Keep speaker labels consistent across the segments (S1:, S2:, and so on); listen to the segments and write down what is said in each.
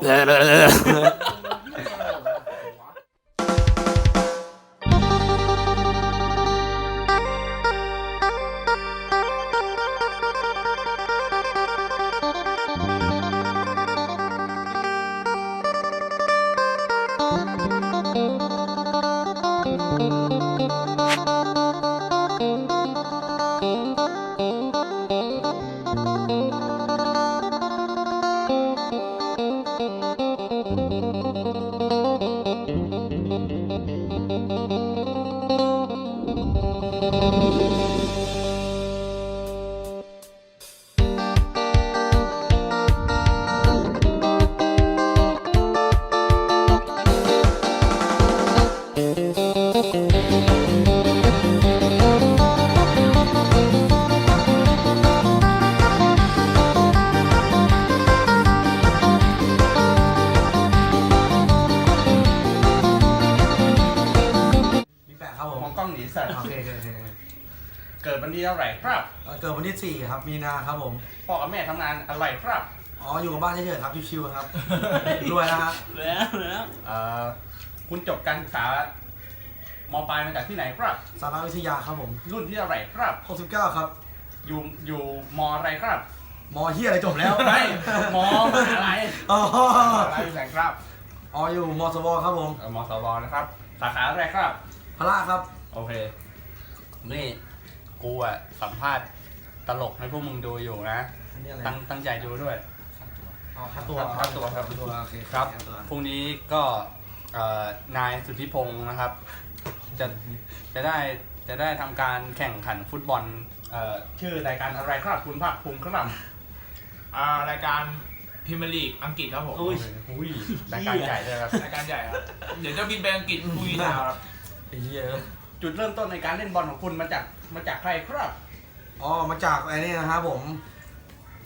S1: なるほど。
S2: เอ่อเกิดวันที่ 4 ครับ มีนาครับผม
S1: พ่อกับแม่ทำงานอะไรครับ
S2: อ๋อ อยู่กับบ้านเฉยๆครับ ชิวๆครับ รวยนะฮะ
S3: แล้วแล้ว
S1: เอ่อคุณจบการศึกษามปลายมาจากที่ไหนครับ
S2: สารวิทยาครับผม
S1: รุ่นที่เท่าไหร่ครับ
S2: 69 ครับ
S1: อยู่อยู่มอะไรครับ
S2: มอเฮียอะไรจบแล้ว
S1: ไม่มมหาอะไร
S2: อ๋อ
S1: อะไรอยู่ไหนครับ
S2: อ๋ออยู่มสวครับผม
S1: เอ่อมสวนะครับ สาขาอะไรครับ
S2: พละครับ
S1: โอเค นี่กูอะสัมภาษณ์ ตลกให้พวกมึงดูอยู่นะ
S2: อันนี้อะไร
S1: ตั้งตั้งใจดูด้วย
S2: อ๋อค่าตัว
S1: ค่าตัวครับ
S2: ค่าตัวโอเค
S1: ครับ
S2: ค่าตัว
S1: พรุ่งนี้ก็เอ่อนายสุทธิพงศ์นะครับ จะจะได้จะได้ทำการแข่งขันฟุตบอลเอ่อชื่อรายการอะไรครับคุณภาคภูมิครับ
S4: อ่ารายการพรีเมียร์ลีกอังกฤษครับผม
S3: อุ้ย
S1: อุ้ยรายการใหญ่เลยครับ
S4: รายการใหญ่ครับ เดี๋ยวจะบินไปอังกฤษพรุ่งนี้เช้าครับ
S2: ไอ้เหี้ย
S1: จุดเริ่มต้นในการเล่นบอลของคุณมาจากมาจากใครครับ
S2: อ๋อมาจากไอ้นี่นะครับผม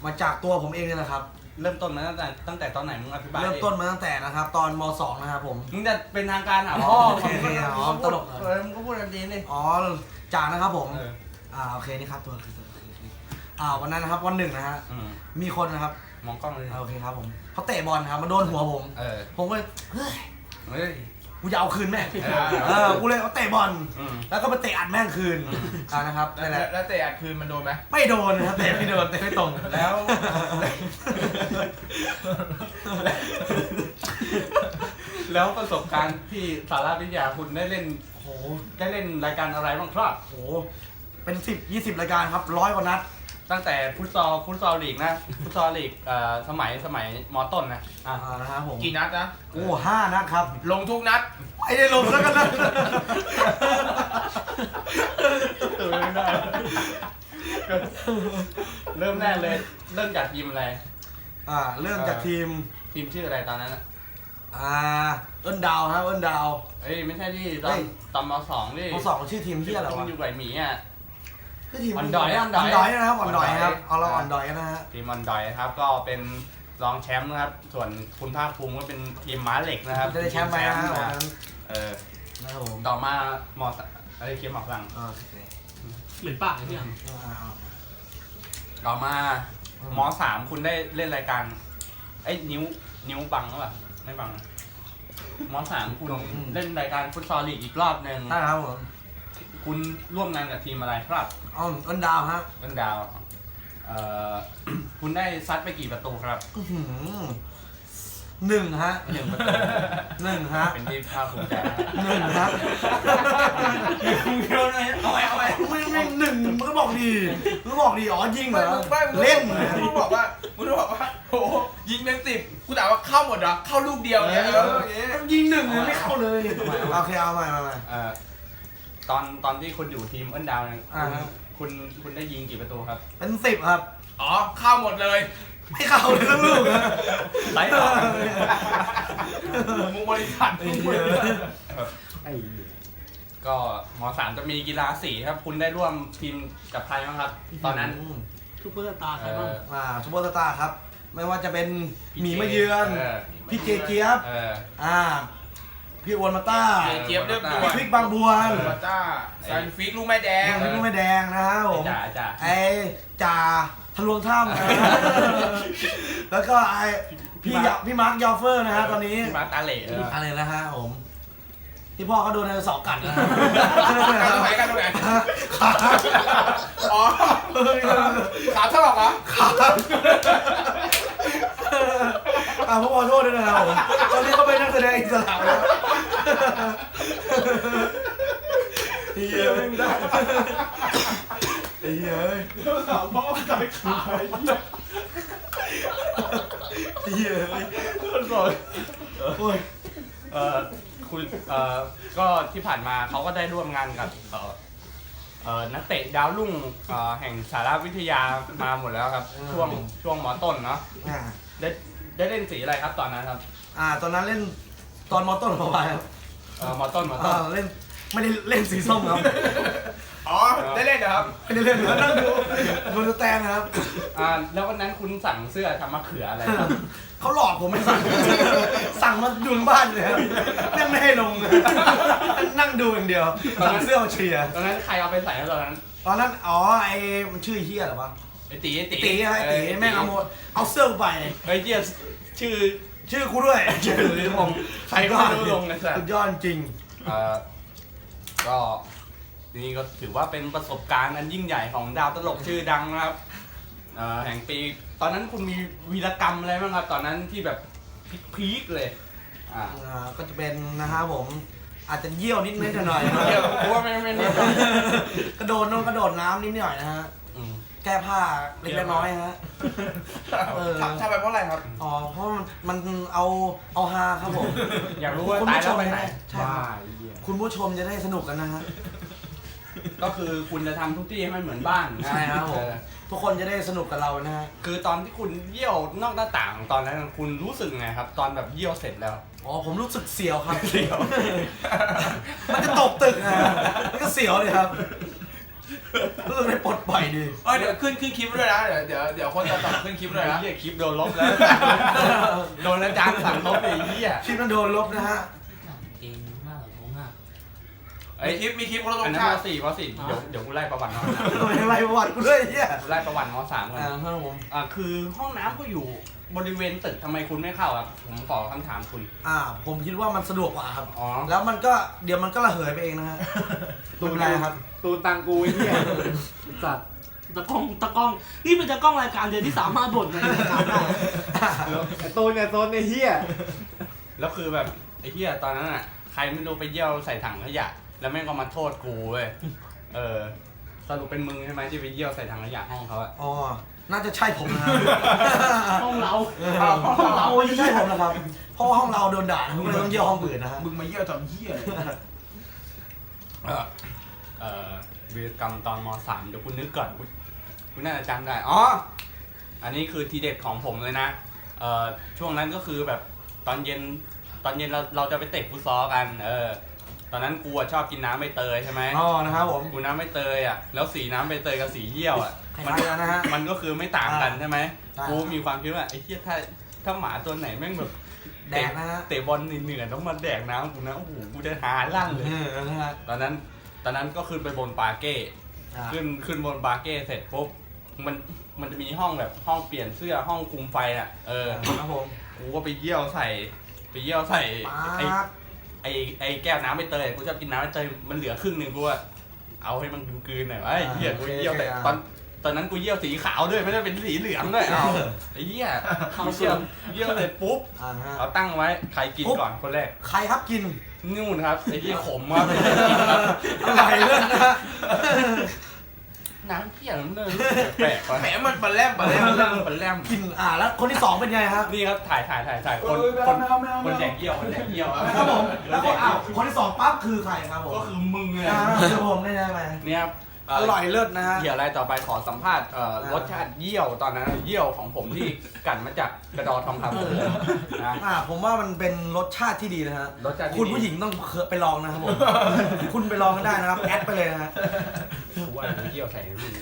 S2: มาจากตัวผมเองเนี่ยนะครับ
S1: เริ่มต้นมาตั้งแต่ตั้งแต่ตอนไหนมึงอธิบาย
S2: เริ่มต้นมาตั้งแต่นะครับ ตอนม .2 นะครับผม
S1: มึงจะเป็นทางการหาพ่อ
S2: โอเคโอเคอ๋อตลก
S1: เออมึงก็พูดกันดีนี่
S2: อ๋อจากนะครับผม
S1: เออ
S2: อ่าโอเคนี่ครับตัวคือตัวอ่าวันนั้นนะครับวันหนึ่งนะฮะ
S1: อืม
S2: มีคนนะครับ
S1: มองกล้องเลย
S2: อ่าโอเคครับผมเขาเตะบอลครับมาโดนหัวผม
S1: เออ
S2: ผมก็เลยเฮ้ย
S1: เฮ้ย
S2: กูจะเอาคืนแม่ง
S1: เออ
S2: เออกูเลยเอาเตะบอล
S1: อืม
S2: แล้วก็มาเตะอัดแม่งคืน
S1: อืม
S2: อ่านะครับ
S4: แล้ว
S2: นั่นแหละ
S4: แล้วเตะอัดคืนมันโดนไหม
S2: ไม่โดนนะครับเตะไม่โดนเตะไม่ตรง
S1: แล้ว แล้วประสบการณ์ที่สาราวิทยาคุณได้เล่น
S2: โอ้โห
S1: ได้เล่นรายการอะไรบ้างครับ
S2: โอ้โหเป็นสิบยี่สิบรายการครับร้อยกว่านัด
S1: ตั้งแต่ฟุตซอลฟุตซอลลีกนะฟุตซอลลีกเอ่อสมัยสมัยมต้นนะอะ
S2: อ่านะครับผม
S4: กี่นัดนะ
S2: โอ้ห้านัดครับ
S4: ลงทุกนัด
S2: ไม่ได้ลงแล้วกันนะ
S1: ตื่นไม่ได้ก็เริ่มแรกเลย เริ่มจากทีมอะไร
S2: อ่าเริ่มจากทีม
S1: ทีมชื่ออะไรตอนนั้นอะ
S2: อ่าเอิ้นดาวครับเอิ้นดาว
S1: เอ้ยไม่ใช่ที่ตอ
S2: เฮ้
S1: น
S2: ย
S1: ตอนมสองนี่
S2: มสองชื่อทีมที่อะไร
S1: ที่
S2: วะ
S1: มันอยู่กับไอ้หมีอะ
S2: ชื่อทีม
S1: อ่อนดอยอ่อนดอย
S2: ดอยนะครับอ่อนดอยครับ
S1: อ่อนดอย
S2: เอาเราอ่อนดอยนะฮะ
S1: ทีมมอนดอยนะครับก็เป็นรองแชมป์นะครับ ส่วนคุณภาคภูมิก็เป็นทีมม้าเหล็กนะครับ
S2: จะได้แชมป์ไปนะฮะวันนั้น
S1: เออ
S2: นะครับผม
S1: ต่อมามอสอะไรเคียมหมอกลัง
S2: อ่าโอเค
S3: เหมือนปากเลยพี่อะ
S2: อ่าอ่า
S1: ต่อมา
S2: อืม
S1: มสามคุณได้เล่นรายการไอ้ยนิ้วนิ้วบังหรือเปล่าไม่บังมสามคุณเล่นรายการฟุตซอลลีกอีกรอบหนึ่ง
S2: ได้ครับผม
S1: คุณร่วมงานกับทีมอะไรครับ
S2: อ๋อเอิ้นดาวฮะ
S1: ต้นดาวเอ่อ คุณได้ซัดไปกี่ประตูครับ
S2: อื้อหือหนึ่งฮะ
S1: หนึ่งประตู
S2: หนึ่งฮะ
S1: เป็นที่ภาคภูมิใจนะ
S2: หนึ่งฮะ
S4: เอาไว้เอาไว้
S2: ไม่ไม่หนึ่งมันก็บอกดีมันก็บอกดีอ๋อยิงเหรอ
S4: ไม่มึง
S2: เล่น
S4: มึงมึงบอกว่ามึงบอกว่าโอ้โหยิงเป็นสิบกูถามว่าเข้าหมดเหรอเข้าลูกเดียวเนี่ยเอออย่างเงี้ย
S2: ยิงหนึ่งเลยไม่เข้าเลยโอเคเอาใหม่มาใหม่
S1: เอ่อ ตอนตอนที่คุณอยู่ทีมเอิ้นดาวเนี่ย
S2: อ่า
S1: คุณคุณคุณได้ยิงกี่ประตูครับ
S2: เป็นสิบครับ
S4: อ๋อ เข้าหมดเลย
S2: ไม่เข้าเลยทั้งลูกนะ
S1: ไล่ต่อ
S4: มึงบริษัทมึงบริษัท
S1: ก็มสามจะมีกีฬาสีครับ คุณได้ร่วมทีมกับใครบ้างครับ ตอนนั้น
S2: ม
S3: ทุกเปอร์สตาร์ใคร
S1: เอ่
S3: บ้าง
S1: อ
S2: อ่าซูเปอร์สตาร์ครับ ไม่ว่าจะเป็น
S1: พี่
S2: หมี
S1: เจ
S2: มาเยือน
S1: เออ
S2: พี่เจเจี๊ยบ
S1: เออ
S2: อ่า พี่อวนมาต้า
S4: เจเจี๊ยบเรียบด่ว
S2: พี่
S4: น
S2: พริกบางบวน
S4: บาจ้าซันฟิกลูกแม่แดง
S2: พี่ลูกแม่แดงนะครับผม
S1: จ่าจ่า
S2: ไอ้จ่าทะลวงถ้ำนะแล้วก็ไอ้พี่ยาพี่มาร์คยอฟเฟอร์นะฮะตอนนี้
S1: พี่มาตาเหล่เออ
S2: อะไรนะฮะผม ที่พ่อเขาโดนไดโนเสาร์กัดนะฮะ
S4: การตรงไหนการตรงไหน
S2: ขา
S4: อ๋อขาถลอกเหรอ
S2: อ่า ผมขอโทษด้วยนะครับผมตอนนี้เขาเป็นนักแสดงอิสระแล้วเฮียไม่ได้เฮียเอ้ย
S3: สาวพ่อตายขา
S2: เฮียเอ้ย
S1: คนบอก
S2: โอ้ย
S1: เออคุณเออก็ที่ผ่านมาเขาก็ได้ร่วมงานกับเออเออนักเตะดาวรุ่งเอ่อแห่งสารวิทยามาหมดแล้วครับ ช่วงช่วงมอต้นเนาะ
S2: อ่า
S1: ได้ ได้เล่นสีอะไรครับตอนนั้นครับ
S2: อ่า ตอนนั้นเล่นตอนมอต้นของผมครับ
S1: เออมอต้นมอต้
S2: อ่านเล่นไม่ได้เล่นสีส้มครับ
S4: อ๋อ ได้เล่นเหรอครับ
S2: ไม่ได้เล่นนะนั่งดูดูสแตนนะครับ
S1: อ่าแล้ววันนั้นคุณสั่งเสื้อทำมะเขืออะไรครับ
S2: เขาหลอกผมไม่สั่ง สั่งมาดูถึงบ้านเลยครับยังไม่ให้ลงเลยนั่งดูอย่างเดียวสั่งเสื้อมาเชียร์
S1: ตอนนั้นใครเอาไปใส่แล้วตอนนั้น
S2: ตอนนั้น อ๋อ ไอ้มันชื่อเฮียเหรอวะ
S1: ไอ ตีไอตี
S2: ตีไอ้ตี
S1: เออ
S2: แม่งเอาหมดเอาเสื้อกูไป
S1: ไอเหี้ยชื่อ
S2: ชื่อกูด้วย
S1: ชื่อหรือผมใครก็ไม่รู้ลงนะสัส
S2: สุดยอดจริง
S1: เอ่อก็นี่ก็ถือว่าเป็นประสบการณ์อันยิ่งใหญ่ของดาวตลกชื่อดังนะครับเอ่อแห่งปี ตอนนั้นคุณมีวีรกรรมอะไรบ้างครับ ตอนนั้นที่แบบพีคๆเลยอ่า
S2: อ่า ก็จะเป็นนะฮะผม อาจจะเยี่ยวนิดนิดหน่อยๆนะ
S1: เดี๋ยวผมว่าไม่ไม่ไม่
S2: กระโดดน้องกระโดดน้ำนิดหน่อยนะฮะ
S1: อืม
S2: แก้ผ้าเล็กๆน้อยๆฮะ เออ
S4: ทำทำไปเพราะอะไรครับ
S2: อ๋อ เพราะมันมันเอาเอาฮาครับผม
S1: อยากรู้ว่า
S2: คุณ
S1: ตาย
S2: ผู้ช
S1: แล้ว
S2: ม
S1: ไปไหน
S2: ใช่ครับคุณผู้ชมจะได้สนุกกันนะฮะ
S1: ก็คือคุณจะทำทุกที่ให้มันเหมือนบ้านนะ
S2: ใช่ครับผม
S1: เออ
S2: ทุกคนจะได้สนุกกับเรานะฮะ
S1: คือตอนที่คุณเยี่ยวนอกหน้าต่างตอนนั้นคุณรู้สึกไงครับ ตอนแบบเยี่ยวเสร็จแล้ว
S2: อ๋อ ผมรู้สึกเสียวครับ
S1: เสียว
S2: มันจะตกตึกนะ มันก็เสียวเลยครับ รู้สึกได้ปลดปล่อยดี
S4: เออเดี๋ยวขึ้นขึ้นคลิปด้วยนะ เดี๋ยวเดี๋ยวเดี๋ยวคนตัดต่อขึ้นคลิปด้วยนะ
S1: เหี้ยคลิปโดนลบแล้ว โดนอาจารย์สั่งลบไปไอ้เหี้ย
S2: คลิปนั้นโดนลบนะฮะ
S3: เก่งมากผมมาก
S1: ไอ้
S4: มีคลิปมีคลิปคนละตร
S1: อัน
S4: ง
S1: นั้น
S4: ชามติ
S1: สี่มสี่เดี๋ยวเดี๋ยวกูไล่ประวัติน้อง
S2: ทำไมอะไรประวัติกูด้วยไอ้เฮีย
S1: ไล่ประวัติมสามกัน
S2: อ่าครับผม
S1: อ่าคือห้องน้ำก็อยู่บริเวณตึกทำไมคุณไม่เข้าครับผมขอคำถามคุณ
S2: อ่า ผมคิดว่ามันสะดวกกว่าครับ
S1: อ๋อ
S2: แล้วมันก็เดี๋ยวมันก็ระเหยไปเองนะฮะไม่เป็นไรครับ
S5: ตูนตังกูไอ้เหี้ยสัตว์
S3: ตะกล้องตะกล้อง นี่เป็นตะกล้องรายการเดียวที่สามารถบ่นในรายการได้
S5: ไอ้ตูนเนี่ยโซนไอ้เหี้ย
S1: แล้วคือแบบไอ้เหี้ยตอนนั้นอะใครไม่รู้ไปเยี่ยวใส่ถังขยะ แล้วแม่งก็มาโทษกูเว้ยเออสรุปเป็นมึงใช่ไหมที่ไปเยี่ยวใส่ถังขยะห้องเขาอะ
S2: อ๋อ น่าจะใช่ผมนะ
S3: ห้องเรา
S2: ห้องเราไม่ใช่ผมนะครับ เพราะว่าห้องเราโดนด่าทุกเลยต้องเยี่ยวห้องอื่นนะฮะ
S4: มึงมาเยี่ยวทำเหี้ยเลย
S1: เอ่อเอ่อ วีรกรรมตอนมสามเดี๋ยวคุณนึกก่อนคุณคุณน่าจะจำได้อ๋ออันนี้คือทีเด็ดของผมเลยนะเอ่อช่วงนั้นก็คือแบบตอนเย็นตอนเย็นเราเราจะไปเตะฟุตซอลกันเออตอนนั้นกูอะชอบกินน้ำใบเตยใช่ไหม
S2: อ๋อนะครับผม
S1: กูน้ำใบเตยอะแล้วสีน้ำใบเตยกับสีเยี่ยวอะ
S2: คล้
S1: มันา
S2: ยๆกันนะฮะ
S1: มันก็คือไม่ต่างกันใช่ไหม
S2: ใช่
S1: กูมีความคิดว่าไอ้เหี้ยถ้าถ้าหมาตัวไหนแม่งแบบ
S2: แดกนะฮะ
S1: เตะบอลเหนื่อยๆต้องมาแดกน้ำกูนะโอ้โหกูจะหาลั่นเลย
S2: เออนะฮะ
S1: ตอนนั้น ตอนนั้นก็ขึ้นไปบนปาเก้
S2: อ่า
S1: ขึ้นขึ้นบนบาเก้เสร็จปุ๊บมันมันจะมีห้องแบบห้องเปลี่ยนเสื้อห้องคุมไฟอะเออ
S2: ครับผม
S1: กูก็ไปเยี่ยวใส่ ไปเยี่ยวใส่ไอ้
S2: ป๊าด
S1: ไอ้ไอ้แก้วน้ำใบเตยกูชอบกินน้ำใบเตยมันเหลือครึ่งหนึ่งกูอะเอาให้มันกลืนๆหน่อยว่าไอ้เหี้ยกูเยี่ยวแต่ตอน ตอนนั้นกูเยี่ยวสีขาวด้วยไม่ได้เป็นสีเหลืองด้วยเอาไอ้เหี้ยเขาเยี่ยวเยี่ยวเสร็จปุ๊บ
S2: อ่านะฮะ
S1: เอาตั้งไว้ใครกิน
S2: ปุ๊บ
S1: ก่อนคนแรก
S2: ใครครับกิน
S1: นู่นครับไอ้เหี้ยขมครับไอ้เหี้ยกินครับ
S2: อร่อยเลยนะฮะ
S1: น้ำเพี้ยนมันเลยแปลกๆว่ะ
S4: แหมมันปลาแรมปลาแรม
S1: มันแลมมันแลม
S2: กินอ่าแล้วคนที่สองเป็นไงครับ
S1: นี่ครับถ่ายถ่ายถ่ายถ่ายคน
S4: เออ
S1: คน
S4: ไม่เอาไม่เอาไม่เอา
S1: คนแดกเยี่ยวคนแดกเยี่ยว
S2: ครับผม
S1: ค
S2: แล้ว
S1: นแด
S2: ก็
S1: ก
S2: อ้า
S1: เยี่ยว
S2: วคนที่สองปั๊บคือใครครับผม
S1: ก็คือมึงเลย
S2: อ่าเดี๋ยวผมได้ไหม
S1: เนี่ยครับเอ
S2: ร่อยเลิศนะฮะ
S1: เกี่ยวอะไรต่อไปขอสัมภาษณ์เอ่อ
S2: อ่าร
S1: สชาติเยี่ยวตอนนั้นเยี่ยวของผมที่กลั่นมาจากกระดอทองคำนะ
S2: อ่าผมว่ามันเป็นรสชาติที่ดีนะฮะ
S1: รสชาติที่
S2: คุณผู้หญิงต้องเคยไปลองนะครับผม คุณไปลองกันได้นะครับ แอดไปเลยนะฮะ
S1: กูว่ามึงเยี่ยวใส่มึง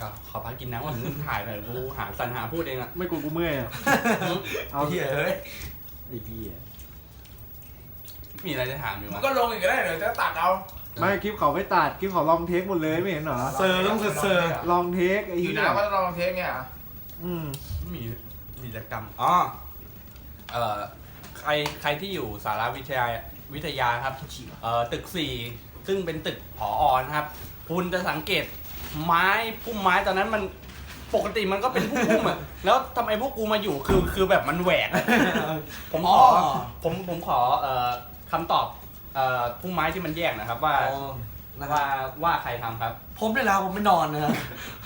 S1: ก็ขอพักกินน้ำก่อนมึงถ่ายหน่อยกูหาสรรหาพูดเองอะ
S5: ไม่กูกูเมื่อยอะ
S2: เอา
S5: เอา
S2: เหี้ยเฮ้ย
S5: ไอ้เหี้ย
S1: มีอะไรจะถามอยู่
S4: มึง
S1: วะ
S4: ก็ลงอีกก็ได้เดี๋ยวจะตัดเอา
S5: ไม่คลิปเขาไม่ตัดคลิปเขาลองเทคหมดเลยไม่เห็นเหรอ
S2: เซอร์ต้องเซอร์เซอร์
S5: ลองเทคไอ้
S4: อยู่
S5: เหี้ย
S4: น้ำก็ลองเทคเนี่ยเหรอ
S5: อืม
S1: ไม่มีวีรกรรมอ๋อเอ่อใครใครที่อยู่สาราวิทยาวิทยาครับเอ่อตึกสี่ซึ่งเป็นตึกผออนะครับ คุณจะสังเกตไม้พุ่มไม้ตอนนั้นมันปกติมันก็เป็นพุ่มๆอะแล้วทำไมพวกกูมาอยู่คือคือแบบมันแหวกอะผมขออ
S2: อ
S1: ผมผมขอเอ่อคำตอบ เอ่อพุ่มไม้ที่มันแยกนะครับว่า
S2: อ๋อนะค
S1: ว่า
S2: รับ
S1: ว่าใครทำครับ
S2: ผมนี่แหละครับผมไม่นอนนะครับ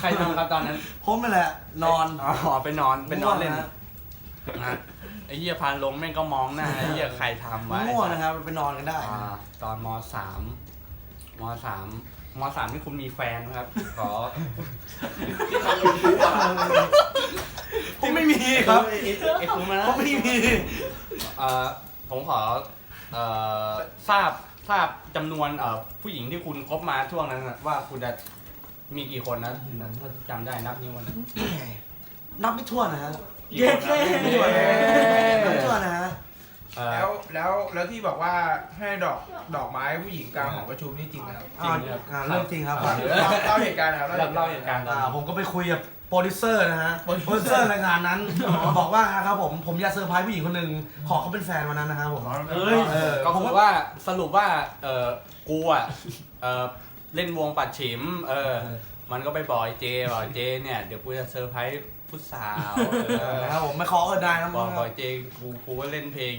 S1: ใครทำครับตอนนั้น
S2: ผมนี่แหละ นอน
S1: อ๋อไปนอนไปนอนเล่น
S2: ง่วงะ
S1: นะไอ้เหี้ยพานลงแม่งก็มองหน้าไอ้เหี้ยใครทำไว้
S2: ง่วงนะครับไปนอนกันได้
S1: อ่าตอนมสามมสามมสามนี่คุณมีแฟนไหมครับ ขอ
S2: ผมไม่มีครับ
S1: ไอ้คุณมานะ
S2: ผมไม่มี
S1: เอ่อผมขอ เอ่อทราบทราบจำนวนเอ่อผู้หญิงที่คุณคบมาช่วงนั้นน่ะว่าคุณจะมีกี่คนนะถ้าจำได้นับนิ้วนะ
S2: นับไม่ถ้วนนะฮะ
S1: กี่คนนะ
S2: นับไม่ถ้วนนะ นับไม่ถ้วนนะฮะ
S1: เอ่อ
S4: แล้วแล้วแล้วที่บอกว่าให้ดอกดอกไม้ผู้หญิงกลางหอประชุมนี่จริงไหมครับ
S1: จริงครับ
S2: อ่าเรื่องจริงครับ
S1: อ่า
S4: เล่าเล่าเหตุการณ์ครับ
S1: เล่าเล่าเหตุการณ์
S2: อ่าผมก็ไปคุยกับโปรดิวเซอร์นะฮะ โปรดิวเซอร์รายงานนั้น บอกว่าครับผม ผมอยากเซอร์ไพรส์ผู้หญิงคนหนึ่งขอเขาเป็นแฟนวันนั้นนะครับผม
S3: เอ้ย
S2: เออ
S1: ก็คือว่าสรุปว่าเออกูอะเออเล่นวงปัดฉิมเออมันก็ไปบอกไอ้เจบอกไอ้เจเนี่ยเดี๋ยวกูจะเซอร์ไพรส์ ผู้สาวเออ
S2: นะครับผมไม่ขอเออได้นะ
S1: บอกบอกไอ้เจกูกูก็เล่นเพลง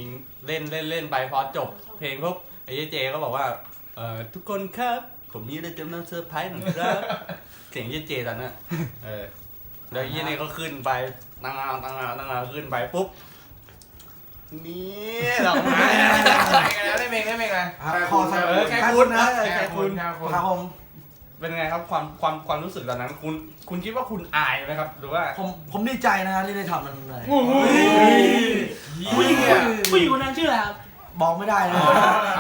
S1: เล่นเล่นเล่นไปพอจบ เพลงปุ๊บไอ้เจก็บอกว่าเออทุกคนครับ ผมมีอะไรจะมาเซอร์ไพรส์หน่อยครับเสียงไอ้เจตอนนั้นเออแล้วไอ้เหี้ยนี่ก็ขึ้นไปตั้งงานตั้งงานตั้งงานขึ้นไปปุ๊บนี่ดอกไม้
S4: ได้เพลงได้เพลงอะไร
S2: อะขอใส่
S1: เออแค่
S2: แค่
S1: คุ
S2: คุณ
S1: ณ
S2: นะ
S1: นะ
S2: แค่คุณ
S4: แค่คุณ
S2: ครับผม
S1: เป็นไงครับความความความรู้สึกตอนนั้น คุณคุณคิดว่าคุณอายไหมครับ หรือว่า
S2: ผมผมดีใจนะฮะที่ได้ทำมันเลย
S3: ผู้หญิงผู้หญิงคนนั้นชื่ออะไรครับ
S2: บอกไม่ได้นะ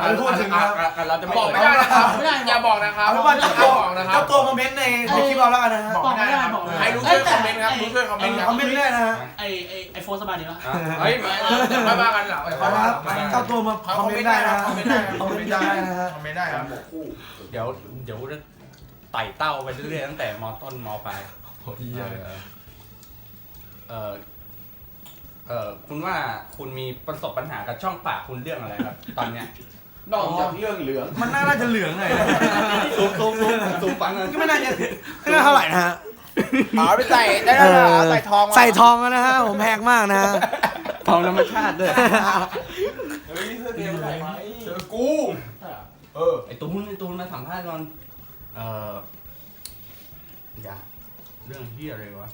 S2: ไม่พูดถึงนะครับ
S1: อะอะเราจะ
S4: บอกไม่ได้นะครับ
S3: ไม่ได้
S4: อย่าบอกนะครับ
S2: เอาเป็นว่า
S4: อย่า
S2: เจ้าตัว
S4: บอกนะครั
S2: เจ้า
S4: บ
S2: ตัวมาเม้นต์ในในคลิปเราแล้วกันนะฮะ
S4: บอกไม่ได้นะครับ
S3: บอกไม่ได้
S4: ใครรู้ช่วยคอมเมนต์ครับรู้ช่วยคอมเมนต์ครับ
S2: คอมเมนต์ได้นะฮะ
S3: ไอไอไอโฟนสบายดีปะ
S1: อะเฮ้ย
S4: เดี๋ยวมาบ้ากันหลัง
S2: ขอรับเจ้าตัวมาคอมเมนต์ได้นะ
S4: คอมเมนต์ได้ครับ
S2: คอมเมนต์ได้นะฮะ
S4: คอมเมนต์ได้ครับ
S1: เดี๋ยวเดี๋ยวจะ ไต่เต้าไปเรื่อยๆตั้งแต่มต้นมปลายเออเออเออคุณว่าคุณมีประสบปัญหากับช่องปากคุณเรื่องอะไรครับ ตอนเนี้ย
S6: นอกจากเรื่องเหลือง
S2: มันน่าจะเหลืองหน่อย
S1: ซูมซูมซูมซูมฟังกัน
S2: ก็ไม่น่าจะไม่น่าเท่าไหร่นะฮะ
S4: อ๋อไปใส่ได้แล้วเหรอใส่ทองมา
S2: ใส่ทองแล้วนะฮะผมแพงมากนะฮะ
S1: ทองธรรมชาติด้วย
S6: เฮ้ยเสื้อเตรียมใส่ไหม
S4: เจอกู เออ
S1: ไอตูนไอตูนมาสัมภาษณ์ก่อน เอออย่าเรื่องที่อะไรวะ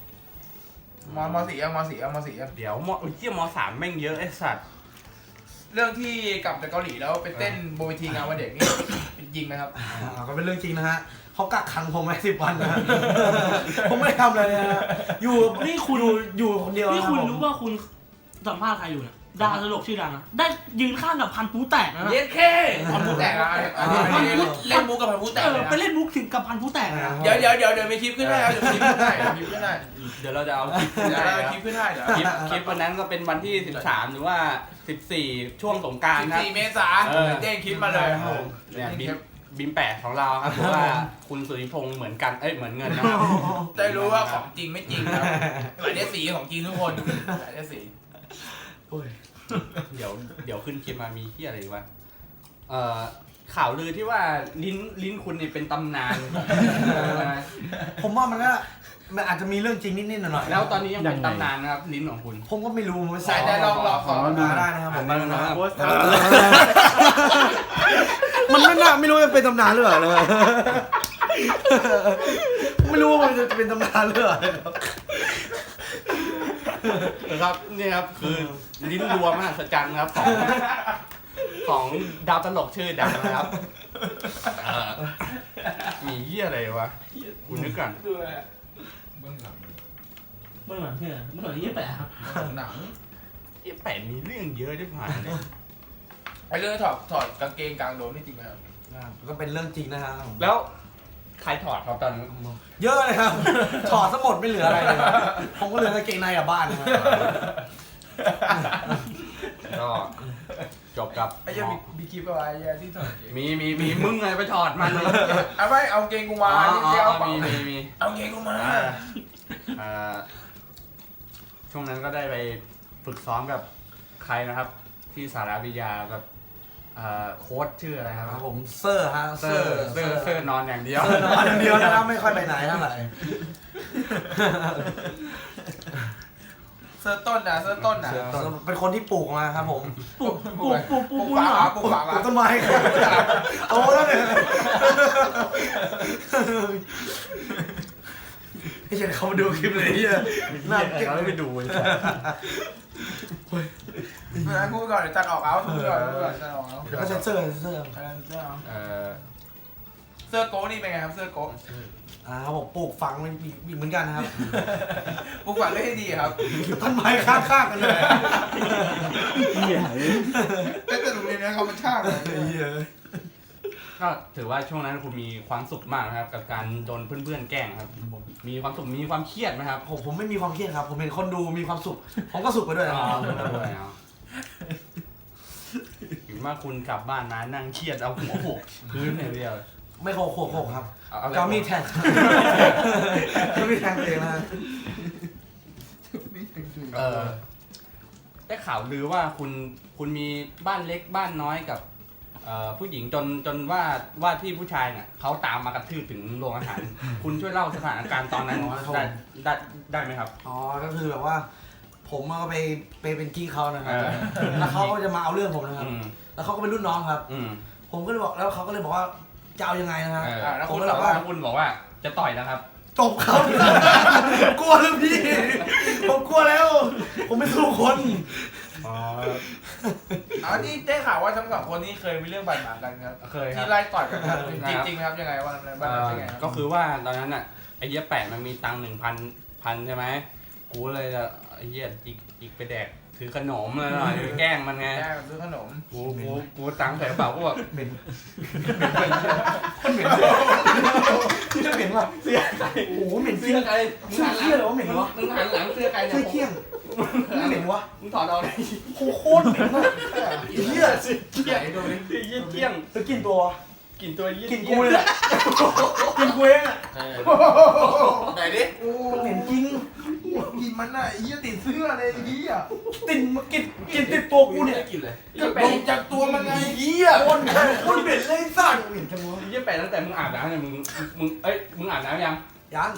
S4: มมสี่อะมสี่อะมสี่อะ
S1: เดี๋ยวมเที่ยมสามแม่งเยอะไอสัตว์
S4: เรื่องที่กลับจากเกาหลีแล้วไปเต้นบนเวทีงานวันเด็กนี่ เป็นจริงไหมครับ
S2: อ่าก็เป็นเรื่องจริงนะฮะเขากักขังผมไว้สิบวันนะฮะผมไม่ได้ทำอะไรเลยนะฮะอยู่นี่คุณอยู่อยู่คนเดียว
S3: นี่
S2: นะ
S3: คุณ
S2: ผม
S3: รู้ว่าคุณสัมภาษณ์ใครอยู่เนี่ย ดาราตลกชื่อดังนะได้ยืนข้างกับพันปูแตกนะ
S4: เย็นแค่พันผู้แตกอะอันนี้อันนี้เล่นมุกกับพันผู้แต
S3: เอกอ
S4: เลย
S3: ไป
S4: นะ
S3: เล่นมุกถึงกับพันปูแตกนะ
S4: เดี๋ยวเดี๋ยวเดี๋ยวเดี๋ยวมีคลิปขึ้นให้ครับเดี๋ยวมีคลิปขึ้นให้เดี๋ยวมีคลิปขึ้นให้
S1: เดี๋ยวเราจะเอาคลิป
S4: เดี๋ยว
S1: ให้
S4: เรา
S1: นะ
S4: คลิปขึ้นให้เดี๋ยว
S1: คลิปคลิปวันนั้นก็เป็นวันที่ 13 หรือว่า 14 ช่วงสงกรารครับ
S4: 14เมษา
S1: เออ
S4: เด้งคลิปมาเลย
S1: เนี่ยบิมบิมแปดของเราครับหรือว่าคุณสุริพงษ์เหมือนกันเอ้ยเหมือนเงินนะครับ
S4: ได้รู้ว่าของจริงไม่จริงครับหลายเดสีของจริงทุกคนหลายเดสี
S1: เดี๋ยวเดี๋ยวขึ้นคลิปมามีที่อะไรวะเอ่อข่าวลือที่ว่าลิ้นลิ้นคุณนี่เป็นตำนาน
S2: ผมว่ามันก็มันอาจจะมีเรื่องจริงนิดๆหน่อยๆ
S1: แล้วตอนนี้ยังเป็นตำนานนะครับลิ้นของคุณ
S2: ผมก็ไม่รู้ผมไม่
S4: สายแต่ลองลองขอ
S2: ดูได้นะครับผม
S1: มาแล้วนะครับ
S2: มันไม่น่าไม่รู้จะเป็นตำนานหรือเปล่านะไม่รู้ว่ามันจะเป็นตำนานหรือเปล่า นะครับ
S1: ครับนี่ครับคือลิ้นรัวมากสัจจันครับของของดาวตลกชื่อดังนะครับเอ่อมีเยี่ยอะไรวะคุณนึกก่อน
S4: ดูเลยเบื้องหลัง
S3: เมื่อหลังชื่ออะไรเมื่อหลังยี่แปดครับ
S4: หนัง
S1: ไอ้แปะมีเรื่องเยอะด้วยผ่านเนี่ย
S4: ไอ้เรื่องถอดถอดกางเกงกลางโดมนี่จริงไหมครับ
S2: ก็เป็นเรื่องจริงนะครับ
S1: แล้ว ใครถอดครับตอนนั้น
S2: เยอะเลยครับ ถอดซะหมดไม่เหลืออะไรเลยครับผมก็เหลือกางเกงในกับบ้านนะครับ
S1: ก็จบกับ
S4: ไอ้เหี้ยังมีคลิปอะไรไอ้เหี้ยที่ถอดกางเกง
S1: มีมีมีมึงไงไปถอดมันเลย
S4: เอาไปเอาเกงกู
S1: อ๋
S4: มา
S1: อ
S4: ที่เอา
S1: อ๋อ
S4: เป๋า
S1: มีมีมี
S4: เอาเกงกูมา
S1: เอ่อช่วงนั้นก็ได้ไปฝึกซ้อมกับใครนะครับ ที่สารวิทยาแบบ เอ่อโค้ชชื่ออะไรค
S2: ค
S1: รั
S2: รั
S1: บบ
S2: ผมเซอร์ฮะ
S1: เซอร์เซอร์เซอร์นอนอย่างเดียว
S2: เซอร์นอนอย่างเดียวนะครับไม่ค่อยไปไหนเท่าไหร่
S4: เสื้อต้นนะเสื้อต้นนะ
S2: เป็นคนที่ปลูกมาครับผม
S3: ปลูกปลูกปลูกป
S4: ป
S3: ลู
S4: ลู
S3: ก
S4: ก
S3: ปลูก
S4: ฝัง
S3: เหร
S4: อะ
S3: อ
S4: ปลูกฝัง
S2: ปลู
S4: อะ
S2: กต้นไม้ครับโตแล้วเนี่ยไม่ใช่เขามาดูคลิปเลยที่น่าเก็บ
S1: เราไม่ดูเลย
S4: นะพูดก่อนเดี๋ยวตัดออกเอาพูดก่อนพูดก่อนตัดออกเอา
S2: ก็เซ็นเซอร์เซ็นเซอร์
S4: เสื้อ
S1: เอ่อ
S4: เสื้อโก้นี่เป็นไงครับเสื้อโก้
S2: อ่าครับผมปลูกฝังมันอีกเหมือนกันนะครับ
S4: ปลูกฝังได้ให้ดีครับ
S2: ต้นไม้ข้างๆกันเลย
S5: เหี้ย
S4: แต่แต่โรงเรียนนี้เขามันช่างเลย
S1: ก็ถือว่าช่วงนั้นคุณมีความสุขมากนะครับ กับการโดนเพื่อนๆแกล้งครับ มีความสุขมีความเครียดไหมครับ
S2: ผมผมไม่มีความเครียดครับ ผมเป็นคนดูมีความสุข ผมก็สุขไปด้วยนะ
S1: อ๋
S2: ค
S1: อ
S2: รับ
S1: ไม่ได้เอา ถึงว่าคุณกลับบ้านมานั่งเครียดเอาหัวโขกพื้นอย่างเดียว
S2: ไม่โคโคโคครับ
S1: เอาอะไร
S2: ก็มีแทงก็มีแทงเองนะ
S1: เออได้ข่าวลือว่าคุณคุณมีบ้านเล็กบ้านน้อยกับเอ่อผู้หญิงจนจนว่าว่าที่ผู้ชายเนี่ยเขาตามมากระทืบถึงโรงอาหาร คุณช่วยเล่าสถานการณ์ตอนนั้นได้ได้ได้ไหมครับ
S2: อ๋อ ก็คือแบบว่า ผมก็ไปไปเป็นกี้เขานะครับ
S1: เออ
S2: แล้วเขาก็จะมาเอาเรื่องผมนะครับ
S1: อืม
S2: แล้วเขาก็เป็นรุ่นน้องครับ
S1: อืม
S2: ผมก็เลยบอกแล้วเขาก็เลยบอกว่าจะเอายังไงนะครับ
S1: เออ
S4: อะแล้ว
S2: ผ
S4: คุ
S2: ม
S4: ณ
S2: ก็
S4: แบ
S2: แบบบ
S4: ว่า
S2: ว่า
S1: ถ้าคุณบอกว่าจะต่อยนะครับ
S2: ตบเขากลัวแล้วพี่ ผมกลัวแล้ว ผมไม่สู้คน
S1: อ๋อ
S4: อ๋อนี่ได้ข่าวว่าทั้งสองคนนี้เคยมีเรื่องบาดหมางกันครับ
S1: เคยครั
S4: ที่
S1: บ
S4: ไล่ต่อยกันครับ
S1: ค
S4: จ
S1: รับ
S4: ริงๆครับยังไงว่าบ้าน
S1: เอ่
S4: นั้น
S1: อ
S4: เป็นไงครับ
S1: ก็คือว่าตอนนั้นอะไอ้เหี้ยแปะมันมีตังค์หนึ่งพันพันใช่ไหม กูเลยจะไอ้เหี้ยจิกจิกไปแดกถือขนมเลยหน่อยไปแกล้งมันไง
S4: แก้ซื้อขนม
S1: กูกูกูตังค์ใส่กระเป๋ากูแบบ
S2: เหม็นคนเหม็นที่เหม็นว่ะเสียโอ้โหเหม็นจริง
S1: เสื้อใคร
S2: เสื้อเชี่ยเหรอวะเหม็นวะ
S1: มึงหันหลังเสื้อใคร
S2: เสื้
S1: เนี่
S2: อยเขี้ยงไม่เหม็นวะ
S1: มึงถอดออกเลย
S2: โคโคตรเหม็นอะไอ้เหี้ย
S1: ไหนดูดิไอ้เหี้ยเที่ยง
S2: จะกินตัววะ
S1: กลิ่นตัวเหี้ย
S2: กินกูเลยแหละกินกูเองอะ
S4: ไหนดิ
S2: โอ้เหม็นจริง
S4: กินมันน่ะไอ้เหี้ยติดเสื้อเลยไอ้เหี้ย
S2: ติดมากินกินติดตัวกูเนี่ย
S1: กินเลย
S4: ก็ลงจากตัวมันไง
S2: เหี้ยคนคนเหม็นเลยสัตว์เหม็นจังวะ
S1: ไอ้เหี้ยแปะตั้งแต่มึงอาบน้ำเนี่ยมึงมึงเอ้ยมึงอาบน้ำยัง
S2: ยัง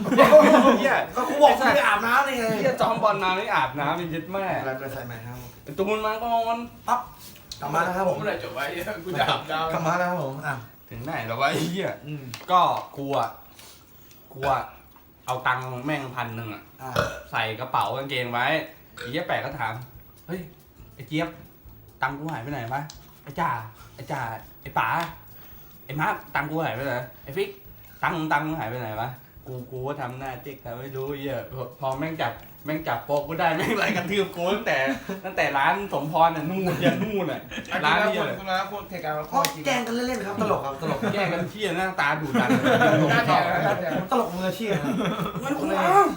S1: เหี้ย
S2: ก็กูบอกกูไปอาบน้ำนี่ไง
S1: เหี้ยจอมบอลมาไม่อาบน้ำเป็นยึดแม่
S2: อะไรไปใส่ใหม่ครับ
S1: ตูนมาก่อน
S2: ปั๊บกลับมาแล้วครับผม
S4: เมื่อไหร่จบไว้กูจะอาบน้ำ
S2: กลับมาแล้วครับผมอะ
S1: ถึงไหนแล้ววะไอ้เหี้ย
S2: อืม
S1: ก็กูอะกูอะ เอาตังค์แม่งพันหนึ่งอะ
S2: อะ
S1: ใส่กระเป๋ากางเกงไว้ไอ้เหี้ยแปะก็ถาม เฮ้ย ไอ้เจี๊ยบ ตังค์กูหายไปไหนวะไอ้จ่า ไอ้จ่า ไอ้ป๋า ไอ้มาร์คตังค์กูหายไปไหน ไอ้ฟิก ตังค์ตังค์มึงหายไปไหนวะ กู กูก็ทำหน้าติ๊กแต่ไม่รู้ไอ้เหี้ยพอพอแม่งจับ แม่งจับโป๊กกูได้แม่งไล่กระทืบกูตั้งแต่ตั้งแต่ร้านสมพรน่ะนู่นยันนู่นน่ะ
S4: ร้า
S1: ร้านน
S4: นี้
S1: นี้
S4: คุณ
S1: เลย
S4: คุณนะคุณเทการเรา
S2: เพราะแกล้งกันเล่นๆครับตลกครับตลก
S1: แย่งกันเที่ยหน้าตาดุดัน
S4: หน้าแดงหน้าแดง
S2: ตลกมืออาชีพครับ
S1: มันกูอ้าว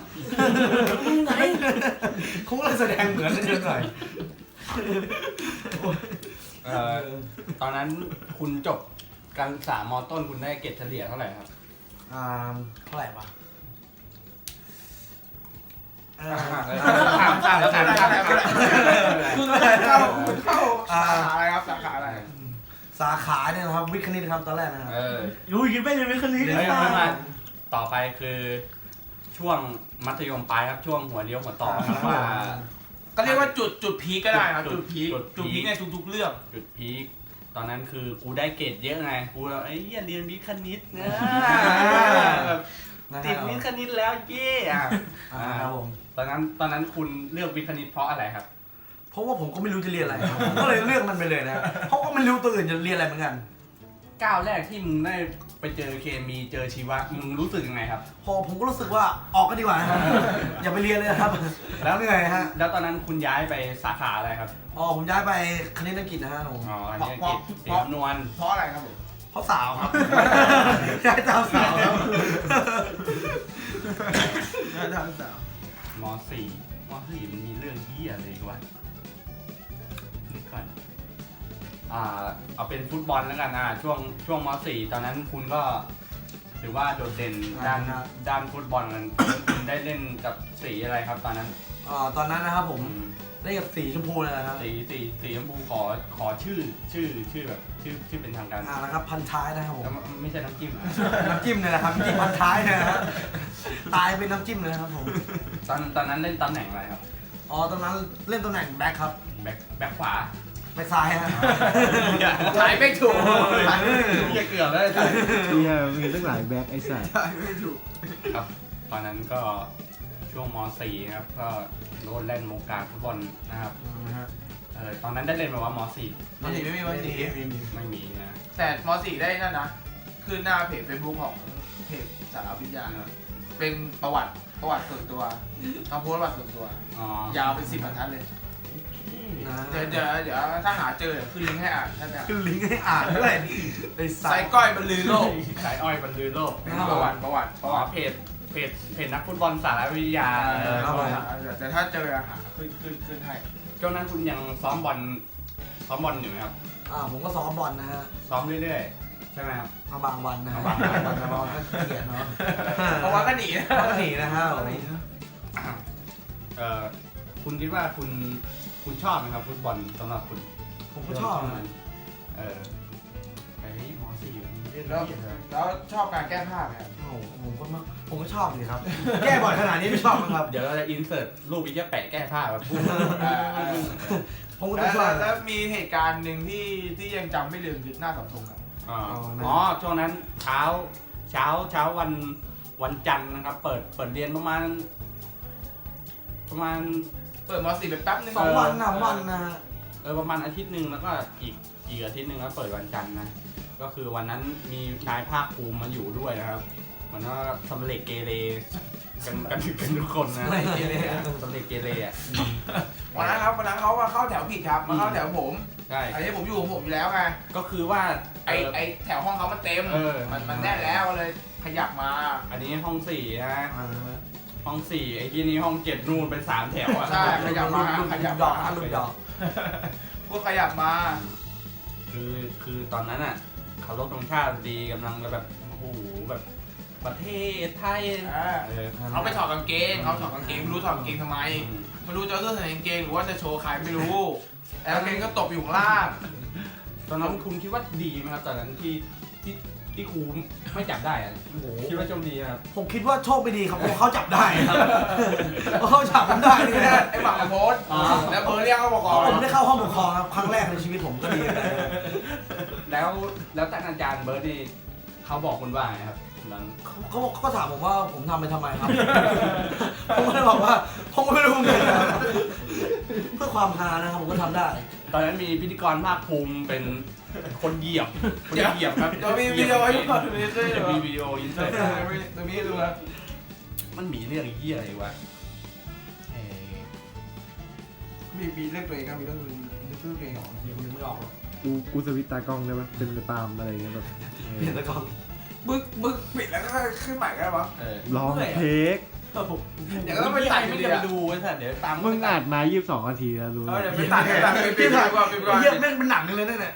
S1: ไหน
S2: เขาเลยแสดงเหมือนนิดหน่อย
S1: เอ่อตอนนั้นคุณจบการศึกษามอต้นคุณได้เกรดเฉลี่ยเท่าไหร่ครับ
S2: อ่าเท่าไหร่วะ เอ่อ
S1: ถามถามถามถาม
S4: เข้าเข้าสาขาอะไรครับสาขาอะไร
S2: สาขาเนี่ยนะครับวิทย์คณิตครับตอนแรกนะครับ
S1: เออ
S3: ยูคิดไม่เลยไม่คลิก
S1: เฮ้ยไม่มาต่อไปคือช่วงมัธยมปลายครับช่วงหัวเลี้ยวหัวต่อครับว่า
S4: ก็เรียกว่าจุดจุดพีคก็ได้ครับ
S1: จุด
S4: พีค
S1: จุดพี
S4: คในทุกๆเรื่อง
S1: จุดพีคตอนนั้นคือกูได้เกรดเยอะไงกูแบบไอ้เหี้ยเรียนวิทย์คณิตนะแบบ
S2: นะ
S1: ติดวิทย์คณิต แล้วเย่อะ
S2: อ่าครับผม
S1: ตอนนั้นตอนนั้นคุณเลือกวิทย์คณิตเพราะอะไรครับ
S2: เพราะว่าผมก็ไม่รู้จะเรียนอะไรครับผมก็เลยเลือกมันไปเลยนะเพราะว่าไม่รู้ตัวอื่นจะเรียนอะไรเหมือนกัน
S1: ก้าวแรกที่มึงได้ไปเจอเคมีเจอชีวะมึงรู้สึกยังไงครับ
S2: พอผมก็รู้สึกว่าออกกันดีกว่านะครับ อย่าไปเรียนเลยนะครับ แล้วเหนื่อยฮะ
S1: แล้วตอนนั้นคุณย้ายไปสาขาอะไรครับ
S2: อ๋อผมย้ายไปคณิตอังกฤษนะฮะผม
S1: อ๋ออันนี้อังกฤษสีคำนวณ
S4: เพราะอะไรครับผม
S2: เพราะสาวครับย้ายตามสาวครับ ย้ายตามสาว
S1: มสี่มสี่มันมีเรื่องเหี้ยอะไรกันวะนึกก่อนอ่าเอาเป็นฟุตบอลแล้วกันอ่าช่วงช่วงมสี่ตอนนั้นคุณก็ถือว่าโดดเด่นด้านด้านฟุตบอลกันคุณได้เล่นกับสีอะไรครับ ตอนนั้น
S2: ผอ่าตอนนั้นนะครับผม
S1: อืม
S2: เล่นกับสีชมพูเลยนะครับ
S1: สีสีสีชมพูขอขอชื่อชื่อชื่อแบบ ชื่อชื่อเป็นทางการ
S2: อ่านะครับพันท้ายนะครับผม
S1: แล้วไม่ใช่น้ำจิ้มนะ
S2: น้ำจิ้มเลยนะครับน้ำจิ้มพันท้ายเนยนะฮะตายเป็นน้ำจิ้มเลยนะครับผม
S1: ตอนตอนนั้นเล่นตำแหน่งอะไรครับ
S2: อ๋อตอนนั้นเล่นตำแหน่งแบ็คครับ
S1: แบ็คแบ็คขวา
S2: แบ็คซ้ายฮะ
S4: ถ่ายไม่ถูก
S1: เหี้ยเกือบแล้ว
S5: เฮียมีตั้งหลายแบ็คไอ้สัส
S4: ถ่ายไม่ถูก
S1: ครับตอนนั้นก็ช่วงม .4 ครับก็โดนเล่นวงการฟุตบอลนะครับเออตอนนั้นได้เล่นไหมว่าม .4
S4: มสี่ไม่มีมสี่
S1: ไม่มีนะ
S4: แต่มสี่ได้นั่นนะขึ้นหน้าเพจเฟซบุ๊กของเพจสารวิทยาเป็นประวัติประวัติส่วนตัวเขาโพสต์ประวัติส่วนตัว
S1: อ๋อยา
S4: วเป็นสิบบรรทัดเลย
S2: นะ
S4: เดี๋ยวเดี๋ยวเดี๋ยวถ้าหาเจอเดี๋ยวขึ้นลิงก์ให้อ่านใช่ไหม
S2: ขึ้นลิงก์ให้อ่านด้วยไอ้
S4: ไซก้อยบรรลือโลก
S1: สายอ้อยบรรลือโลก
S4: เป็นประวัติประวัติป
S1: อ๋
S4: ระ
S1: อ
S4: วัติ
S1: เพจเพจเพจนักฟุตบอลสารวิทยา
S4: เออ
S1: เออ
S4: หาเดี๋ยวแต่ถ้าเจอหาขึ้นขึ้นขึ้นให้
S1: ช่วงนั้นคุณยังซ้อมบอลซ้อมบอลอยู่ไหมครับ
S2: อ่าผมก็ซ้อมบอลนะฮะ
S1: ซ้อมเรื่อยๆ ใช่ไหมครับ
S2: เอาบางวันนะฮะ
S1: เอาบางวัน
S2: บางวันก็เขียนเนาะ
S4: เพราะว่าก็หนีนะ
S2: ก็หนีนะฮะ
S1: เออคุณคิดว่าคุณคุณชอบไหมครับฟุตบอลสำหรับคุณ
S2: ผมก็ชอบนะ
S1: เออไอ้มอสี่เล่น
S4: แล้ว
S1: เยอะเลย
S4: แล้วชอบการแก้ผ้าไหมครับ
S2: โอ้โหผมก็มาผมก็ชอบเลยครับ แก้บ่อยขนาดนี้ไม่ชอบมั้งครับ
S1: เดี๋ยวเราจะอินเสิร์ตรูปอีกจะแปะแก้ผ้าแบบปุ๊บ
S2: ผมก็
S4: แล้
S2: ต้อ
S4: ว
S2: งชอบ
S4: แล้วมีเหตุการณ์หนึ่งที่ที่ยังจำไม่ลืมคือหน้าเสาธงครับ
S1: อ๋อ
S2: อ๋อนะ
S1: อ๋อช่วงนั้นเช้าเช้าเช้าวันวันจันทร์นะครับ เปิดเปิดเรียนประมาณ ประมาณ
S4: เปิดมสี่ไปแป๊บนึง
S2: สองวันนะวันนะฮะ
S1: เออประมาณอาทิตย์หนึ่งแล้วก็อีกอีกอาทิตย์หนึ่งแล้วเปิดวันจันทร์นะ ก็คือวันนั้นมีนายภาคภูมิมาอยู่ด้วยนะครับ มันก็สำเร็จเกเรกันกันกันทุกคนนะ
S2: ไม่เกเร
S1: สำเร็จเกเรอะ
S4: วันนั้นครับวันนั้นเขามาเข้าแถวผิดครับมาเข้าแถวผม
S1: ใช่
S4: อันนี้ผมอยู่ของผมอยู่แล้วไง
S1: ก็คือว่า
S4: ไอไอแถวห้องเขามันเต็ม
S1: เออ
S4: มันมันแน่นแล้วเลยขยับมา
S1: อันนี้ห้องสี่นะ
S2: อ่า
S1: ห้องสี่ไอ้ที่นี่ห้องเจ็ดนู่นเป็นสามแถวอะ
S4: ใช่ขยับมาขยับ
S2: ดอก
S4: มา
S2: อะลูกดอก
S4: พวกขยับมา
S1: คือคือตอนนั้นอะ เขาลบธงชาติดีกำลังจะแบบโอ้โหแบบประเทศไทย
S4: อ่า
S1: เออ
S4: เขาไปถอดกางเกงเขาถอดกางเกงไม่รู้ถอดกางเกงทำไม
S1: อืม
S4: ไม่รู้จะเอาเสื้อใส่กางเกงหรือว่าจะโชว์ใครไม่รู้แล้วกางเกงก็ตกอยู่ข้างล่าง
S1: ตอนนั้นคุณคิดว่าดีไหมครับตอนนั้นที่ที่ที่ครูไม่จับได้อะ
S2: โอ้โห
S1: คิดว่าโชคดีครับ
S2: ผมคิดว่าโชคไม่ดีครับเพราะเขาจับได้ครับเพราะเขาจับผมได้นี่นะ
S4: ไอ้หวังมาโพสต์แล้วเบอร์เรียกเขาบอกก่อน
S2: ผมได้เข้าห้องปกครองครับครั้งแรกในชีวิตผมก็ดีเลย
S1: แล้วแล้วท่านอาจารย์เบิร์ดนี่เขาบอกคุณว่าไงครับหลัง
S2: เขาเขาเขาก็ถามผมว่าผมทำไปทำไมครับ ผมก็เลยบอกว่าผมไม่รู้เหมือนกันครับเพื่อความฮานะครับผมก็ทำได้
S1: ตอนนั้นมีพิธีกรภาคภูมิเป็นคนเหยียบ คนเหยียบครับ
S4: เดี๋ยวมีวิดีโอให้ดูก่อนมีวิดีโอให้ดู
S1: เดี๋ยว
S4: ก่อน
S1: มีวิดีโออินเสิร์ต
S4: เดี๋ยวมีเดี๋ยวมีให้ดูนะ
S1: มันมีเรื่องเหี้ยอะไรวะเอ่อ
S4: มีมีเรื่องตัวเองครับมีเรื่องตัวเองมีเรื่องตัวเองเหรอ
S2: ยังนึกไม่ออกหรอก
S5: กูกูสวิตช์ตากล้องได้ปะเป็นปาล์มอะไรเงี้ยแบบเอ
S2: เปลี่ยน
S5: อ
S2: ตะกอน
S4: บึกบึกปิดแล้วก็ขึ้นใหม่ก็ได้ปะ
S1: เออ
S5: ลองเทค
S4: เดี๋ยวก็ต้องไปตัด
S1: ไม่
S4: ไม่
S1: จะ
S4: ได้
S1: ไปดูไอ้สัตว์เดี๋ยวตาม
S5: มึงอัดมา 22นาทีแล้วรู้
S4: เอ
S5: ไหม
S4: อเดี๋ยวไปตัดไปตัดไปปิดก่อนปิดก่อน
S2: เยี่ยแม่งเป็นหนังเลยนะเนี่ย